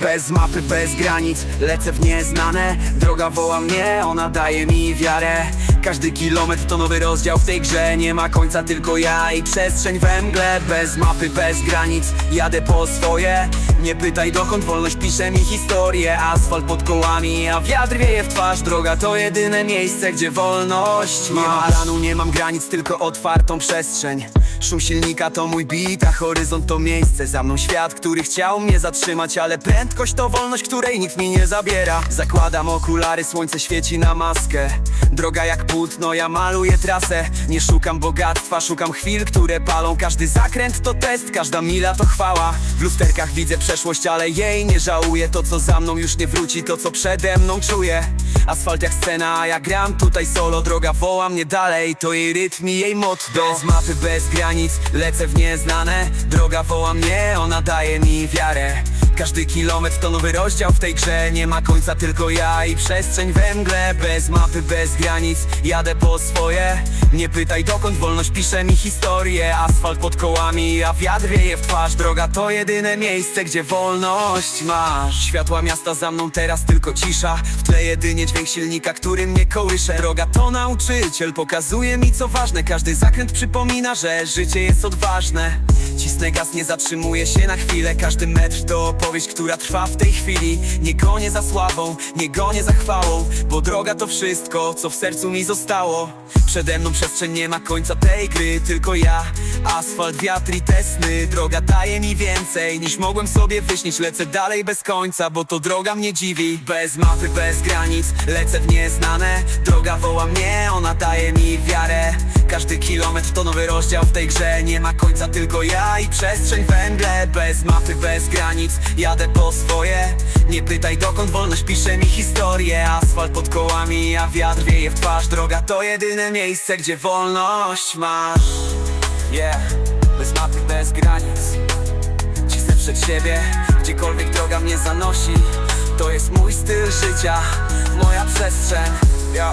Bez mapy, bez granic, lecę w nieznane. Droga woła mnie, ona daje mi wiarę Każdy kilometr to nowy rozdział w tej grze. Nie ma końca, tylko ja i przestrzeń we mgle. Bez mapy, bez granic, jadę po swoje. Nie pytaj dokąd, wolność pisze mi historię. Asfalt pod kołami, a wiatr wieje w twarz. Droga to jedyne miejsce, gdzie wolność ma Nie ma ranu, nie mam granic, tylko otwartą przestrzeń. Szum silnika to mój beat, a horyzont to miejsce. Za mną świat, który chciał mnie zatrzymać Ale prędkość to wolność, której nikt mi nie zabiera. Zakładam okulary, słońce świeci na maskę. Droga jak płótno, ja maluję trasę. Nie szukam bogactwa, szukam chwil, które palą Każdy zakręt. To test, każda mila to chwała. W lusterkach widzę przeszłość, ale jej nie żałuję. To co za mną już nie wróci, to co przede mną czuję. Asfalt jak scena, a ja gram tutaj solo. Droga woła mnie dalej, to jej rytm i jej motto Bez mapy, bez granic, lecę w nieznane. Droga woła mnie, ona daje mi wiarę każdy kilometr to nowy rozdział w tej grze. Nie ma końca, tylko ja i przestrzeń we mgle. Bez mapy, bez granic, jadę po swoje. Nie pytaj dokąd, wolność pisze mi historię. Asfalt pod kołami, a wiatr wieje w twarz. Droga to jedyne miejsce, gdzie wolność masz. Światła miasta za mną, teraz tylko cisza. W tle jedynie dźwięk silnika, który mnie kołysze. Droga to nauczyciel, pokazuje mi co ważne. Każdy zakręt przypomina, że życie jest odważne. Cisnę gaz, nie zatrzymuję się na chwilę. Każdy metr to opowieść, która trwa w tej chwili Nie gonię za sławą, nie gonię za chwałą Bo droga to wszystko, co w sercu mi zostało. Przede mną przestrzeń nie ma końca tej gry Tylko ja, asfalt, wiatr i te sny Droga daje mi więcej niż mogłem sobie wyśnić Lecę dalej bez końca, bo to droga mnie dziwi. Bez mapy, bez granic, lecę w nieznane. Droga woła mnie, ona daje mi wiarę. Każdy kilometr to nowy rozdział w tej grze. Nie ma końca, tylko ja i przestrzeń węgle Bez mapy, bez granic, jadę po swoje. Nie pytaj dokąd, wolność pisze mi historię. Asfalt pod kołami, a wiatr wieje w twarz. Droga to jedyne miejsce, gdzie wolność masz. Yeah, bez mapy, bez granic. Cisnę przed siebie, gdziekolwiek droga mnie zanosi. To jest mój styl życia, moja przestrzeń. Yo.